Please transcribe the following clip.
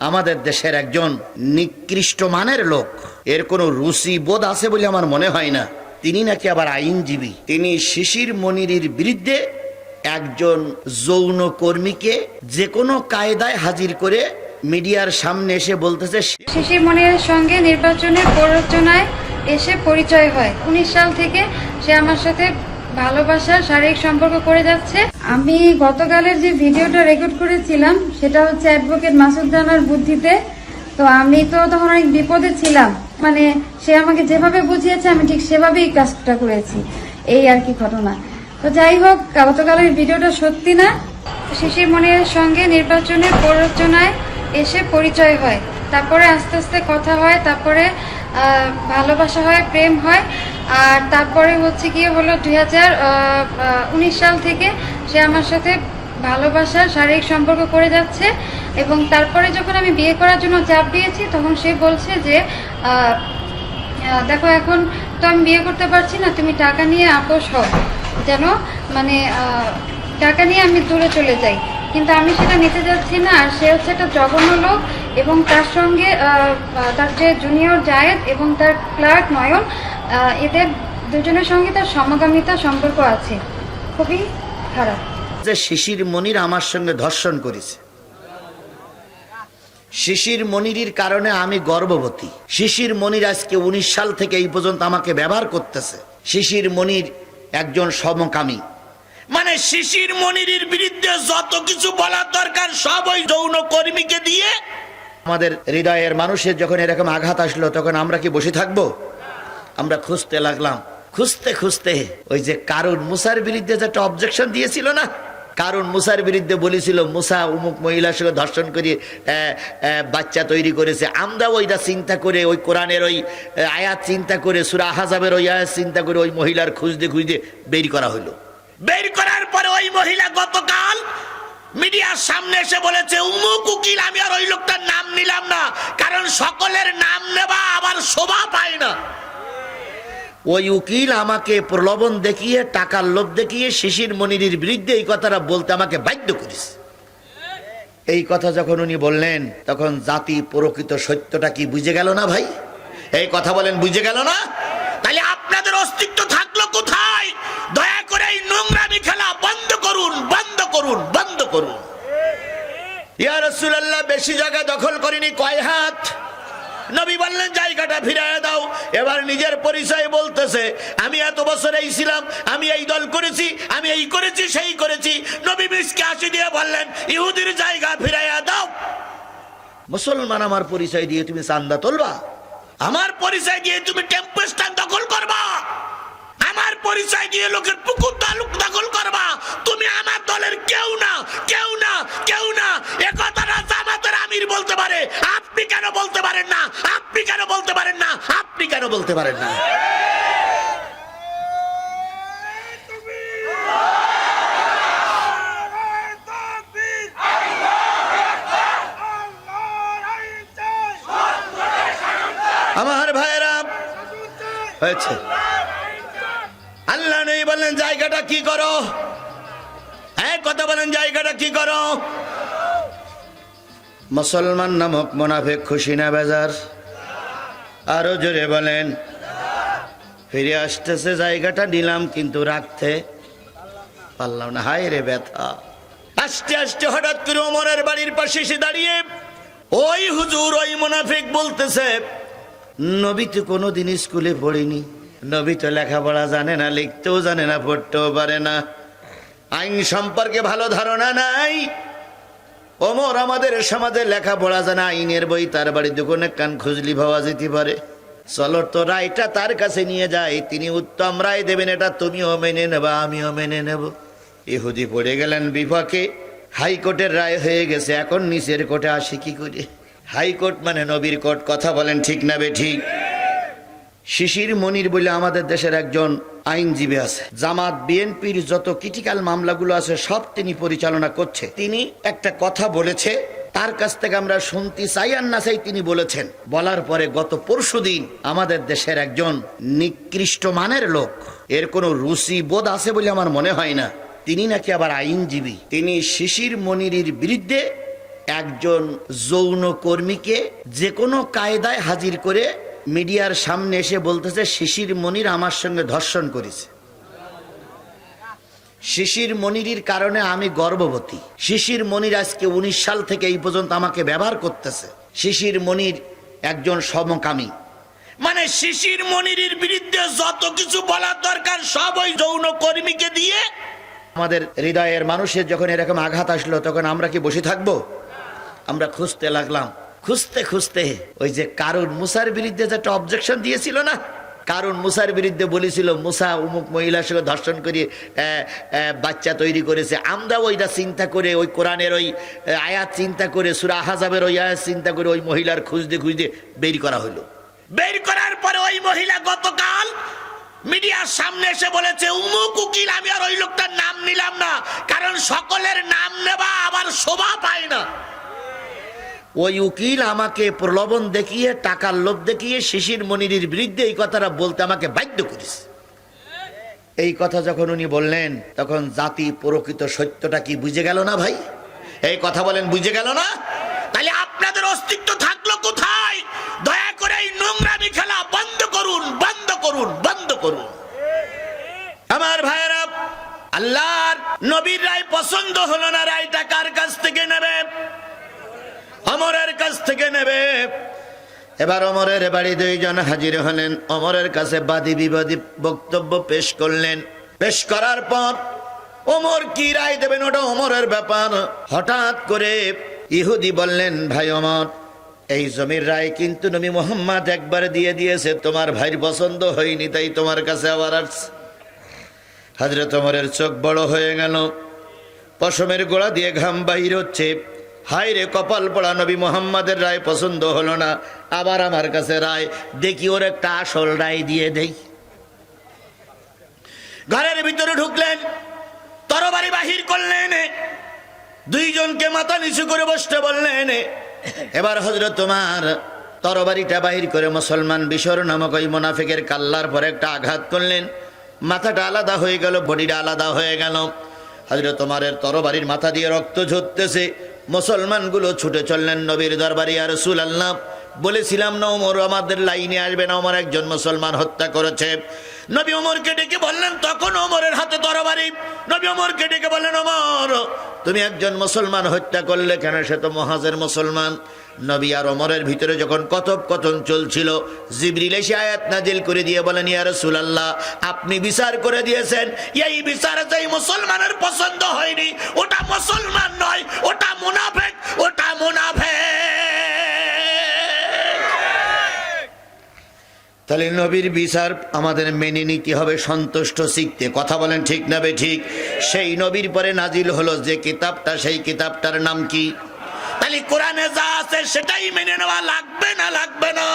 আমাদের দেশের একজন নিকৃষ্ট মানের লোক। এর কোনো রুচি বোধ আছে বলে আমার মনে হয় না। তিনি নাকি আবার আইনজীবী। তিনি শিশির মনিরের বিরুদ্ধে একজন যৌন কর্মীকে যে কোনো কায়দায় হাজির করে মিডিয়ার সামনে এসে বলতেছে শিশির মনিরের সঙ্গে নির্বাচনের প্ররোচনায় এসে পরিচয় হয়। উনিশ সাল থেকে সে আমার সাথে ভালোবাসার শারীরিক সম্পর্ক করে যাচ্ছে। আমি গতকালের যে ভিডিওটা রেকর্ড করেছিলাম, সেটা হচ্ছে অ্যাডভোকেট মাসুদ রানার বুদ্ধিতে। তো আমি তো তখন অনেক বিপদে ছিলাম। মানে সে আমাকে যেভাবে বুঝিয়েছে, আমি ঠিক সেভাবেই কাজটা করেছি। এই আর কি ঘটনা। তো যাই হোক, গতকালের ভিডিওটা সত্যি না। শিশির মনিরের সঙ্গে নির্বাচনের প্ররোচনায় এসে পরিচয় হয়। তারপরে আস্তে আস্তে কথা হয়, তারপরে ভালোবাসা হয়, প্রেম হয়, আর তারপরে হচ্ছে গিয়ে হলো দুই হাজার উনিশ সাল থেকে সে আমার সাথে ভালোবাসার শারীরিক সম্পর্ক করে যাচ্ছে এবং তারপরে যখন আমি বিয়ে করার জন্য চাপ দিয়েছি, তখন সে বলছে যে দেখো এখন তো আমি বিয়ে করতে পারছি না, তুমি টাকা নিয়ে আপোষ হও, যেন মানে টাকা নিয়ে আমি দূরে চলে যাই। কিন্তু আমি সেটা নিতে যাচ্ছি না, আর সে হচ্ছে একটা জঘন্য লোক এবং তার সঙ্গে তার যে জুনিয়র জায়েদ এবং তার ক্লার্ক নয়ন এদের দুজনের সঙ্গে তার সমগামিতা সম্পর্ক আছে। খুবই খারাপ। যে শিশির মনির আমার সঙ্গে ধর্ষণ করেছে। শিশির মনিরের কারণে আমি গর্ভবতী। শিশির মনির আজকে উনিশ সাল থেকে এই পর্যন্ত আমাকে ব্যবহার করতেছে। শিশির মনির একজন সমকামী। মানে শিশির মনিরের বিরুদ্ধে যত কিছু বলার দরকার সব ওই যৌন কর্মীকে দিয়ে আমাদের হৃদয়ের মানুষের যখন এরকম আঘাত আসলো, তখন আমরা কি বসে থাকব? আমরা খুঁজতে লাগলাম। খুঁজতে খুঁজতে ওই যে কারুন মুসার বিরুদ্ধে যে একটা অবজেকশন দিয়েছিল না? কারণ মুসার বিরুদ্ধে বলেছিল, মুসা উমুক মহিলার সঙ্গে ধর্ষণ করে বাচ্চা তৈরি করেছে। আমরা ওইটা চিন্তা করে, ওই কোরআনের ওই আয়াত চিন্তা করে, সুরা হাজাবের ওই আয়াত চিন্তা করে ওই মহিলার খুঁজতে খুঁজতে বের করা হলো। বের করার পরে ওই মহিলা গতকাল মিডিয়ার সামনে এসে বলেছে, উমুক উকিল, আমি আর ওই লোকটার নাম নিলাম না। কারণ সকলের নাম নেবা আবার শোভা পায় না। ওই উকিল আমাকে প্রলোভন দেখিয়ে, টাকার লোভ দেখিয়ে, শিশির মনিরের বিরুদ্ধে এই কথাটা বলতে আমাকে বাধ্য করিস এই কথা যখন উনি বললেন, তখন জাতি প্রকৃত সত্যটা কি বুঝে গেল না ভাই? এই কথা বলেন, বুঝে গেল না? তাহলে আপনাদের অস্তিত্ব থাকল কোথায়? দয়া করে এই নোংরামি খেলা বন্ধ করুন, বন্ধ করুন। বেশি জায়গা দখল করিনি, কয় হাত? নবী বললেন, জায়গাটা ফিরায় দাও। এবার নিজের পরিচয় বলতেছে, আমি এত বছর এই ছিলাম, আমি এই দল করেছি, আমি এই করেছি, সেই করেছি। নবী মিসকে হাসি দিয়ে বললেন, ইহুদির জায়গা ফিরাইয়া দাও। মুসলমান আমার পরিচয় দিয়ে তুমি চান্দা তুলবা। আমার পরিচয় দিয়ে তুমি টেম্পো স্ট্যান্ড দখল করবা। পরিচয় দিয়ে লোকের পুকুর তালুক দখল করবা। তুমি আমার দলের কেউ না কেউ না কেউ না। এ কথাটা জামাতের আমির বলতে পারে। আপনি কেন বলতে পারেন না? আপনি কেন বলতে পারেন না? আপনি কেন বলতে পারেন না? আমার ভাইয়েরা হয়েছে। বললেন জায়গাটা কি করো? হ্যাঁ কথা বলেন জায়গাটা কি করো? মুসলমান নামক মোনাফেক খুশি না বেজার? আরও জোরে বলেন। ফিরে আসতেছে জায়গাটা, নিলাম কিন্তু রাখতে পারলাম না। হায় রে ব্যথা। আস্তে আস্তে হঠাৎ করে ওমরের বাড়ির পাশে এসে দাঁড়িয়ে ওই হুজুর, ওই মোনাফেক বলতেছে, নবী তো কোনোদিন স্কুলে পড়িনি। নবী তো লেখাপড়া জানে না, লিখতেও জানে না, পড়তেও পারে না। আইন সম্পর্কে ভালো ধারণা নাই। ওমর আমাদের সমাজে লেখাপড়া জানা, আইনের বই তার বাড়ি দোকানে কান খুঁজলি ভাবা যেতে পারে। চলো তো রায়টা তার কাছে নিয়ে যায় তিনি উত্তম রায় দেবেন, এটা তুমিও মেনে নেবা, আমিও মেনে নেব। ইহুদি পড়ে গেলেন বিপাকে, হাইকোর্টের রায় হয়ে গেছে, এখন নিচের কোর্টে আসে কি করে? হাইকোর্ট মানে নবীর কোর্ট, কথা বলেন ঠিক না বে ঠিক? শিশির মনির বলে আমাদের দেশের একজন আইনজীবী আছে। জামাত, বিএনপির যত ক্রিটিক্যাল মামলাগুলো আছে, সব তিনি পরিচালনা করছে। তিনি একটা কথা বলেছে, তার কাছ থেকে আমরা শুনতে চাই আর না চাই তিনি বলেছেন। বলার পরে গত পরশুদিন আমাদের দেশের একজন নিকৃষ্ট মানের লোক, এর কোনো রুচি বোধ আছে বলে আমার মনে হয় না। তিনি নাকি আবার আইনজীবী। তিনি শিশির মনিরের বিরুদ্ধে একজন যৌন কর্মীকে যে কোনো কায়দায় হাজির করে মিডিয়ার সামনে এসে বলতেছে, শিশির মনির আমার সঙ্গে ধর্ষণ করেছে। শিশির মনিরির কারণে আমি গর্ভবতী। শিশির মনির আজকে উনিশ সাল থেকে এই পর্যন্ত আমাকে ব্যবহার করতেছে। শিশির মনির একজন সমকামী। মানে শিশির মনিরের বিরুদ্ধে যত কিছু বলার দরকার, সব ওই যৌন কর্মীকে দিয়ে আমাদের হৃদয়ের মানুষের যখন এরকম আঘাত আসলো, তখন আমরা কি বসে থাকব? আমরা খুঁজতে লাগলাম। খুঁজতে খুঁজতে ওই যে কারুন মুসার বিরুদ্ধে যে একটা অবজেকশন দিয়েছিল না? কারণ মুসার বিরুদ্ধে বলেছিল, মুসা উমুক মহিলার সঙ্গে ধর্ষণ করে বাচ্চা তৈরি করেছে। আমরা ওইটা চিন্তা করে, ওই কোরআনের ওই আয়াত চিন্তা করে, সুরা হাজাবের ওই আয়াত চিন্তা করে ওই মহিলার খুঁজতে খুঁজতে বের করা হলো। বের করার পরে ওই মহিলা গতকাল মিডিয়ার সামনে এসে বলেছে, উমুক উকিল, আমি আর ওই লোকটার নাম নিলাম না, কারণ সকলের নাম নেবা আবার শোভা পায় না। ওই উকিল আমাকে প্রলোভন দেখিয়ে, টাকার লোভ দেখিয়ে, শিশির মনিরের বিরুদ্ধে এই কথাটা বলতে আমাকে বাধ্য করেছে। এই কথা যখন উনি বললেন, তখন জাতি প্রকৃত সত্যটা কি বুঝে গেল না ভাই? এই কথা বলেন, বুঝে গেল না? তাহলে আপনাদের অস্তিত্ব থাকল কোথায়? দয়া করে এই নোংরামি খেলা বন্ধ করুন বন্ধ করুন বন্ধ করুন। আমার ভাইয়েরা, আল্লাহর নবীর রায় পছন্দ হলো না, রায়টা কার কাছ থেকে নেবে? অমরের কাছ থেকে নেবে। এবার অমরের বাড়ি দুইজন হাজির হলেন। অমরের কাছে বাদী বিবাদী বক্তব্য পেশ করলেন। পেশ করার পর ওমর কি রায় দেবেন ওটা অমরের ব্যাপার। হঠাৎ করে ইহুদি বললেন, ভাই অমর, এই জমির রায় কিন্তু নবী মোহাম্মদ একবার দিয়ে দিয়েছে। তোমার ভাইয়ের পছন্দ হয়নি, তাই তোমার কাছে আবার আসছে। হাজরত ওমরের চোখ বড় হয়ে গেল। পশমের গোড়া দিয়ে ঘাম বাহির হচ্ছে। হায় রে কপাল পড়া নবী মোহাম্মদের রায় পছন্দ হলো না। আবার আমার কাছে রায়, দেখি ওর একটা আসল রায় দিয়ে দেই। ঘরের ভিতরে ঢুকলেন, তরবারি বাহির করলেন, দুইজনকে মাথা নিচু করে বসতে বললেন, এবার হজরত তোমার তরবারিটা বাহির করে মুসলমান বিশর নামক ওই মোনাফিকের কাল্লার পরে একটা আঘাত করলেন। মাথাটা আলাদা হয়ে গেল, বডিটা আলাদা হয়ে গেল। হজরত তোমারের তরবারির মাথা দিয়ে রক্ত ঝরতেছে মুসলমানগুলো ছুটে চললেন নবীর দরবারি আর রসুল আল্লাহ বলেছিলাম না ওমর, আমাদের লাইনে আসবে না, ওমর একজন মুসলমান হত্যা করেছে। নবী ওমরকে ডেকে বললেন, তখন ওমরের হাতে তরবারি। নবী ওমরকে ডেকে বললেন, ওমর, তুমি একজন মুসলমান হত্যা করলে কেন? সে তো মহাজের মুসলমান। নবী আর অমরের ভিতরে যখন কথোপকথন চলছিল, জিবরিল এসে আয়াত নাজিল করে দিয়ে বলেন, ইয়া রাসূলুল্লাহ, আপনি বিচার করে দিয়েছেন। এই বিচার যেই মুসলমানের পছন্দ হয়নি, ওটা মুসলমান নয়, ওটা মুনাফিক ওটা মুনাফিক। তাহলে নবীর বিচার আমাদের মেনে নিতে হবে, সন্তুষ্ট শিখতে। কথা বলেন ঠিক না ঠিক? সেই নবীর পরে নাজিল হলো যে কিতাবটা, সেই কিতাবটার নাম কি? তাহলে কোরআনে যা আছে সেটাই মেনে নেওয়া লাগবে না লাগবে না?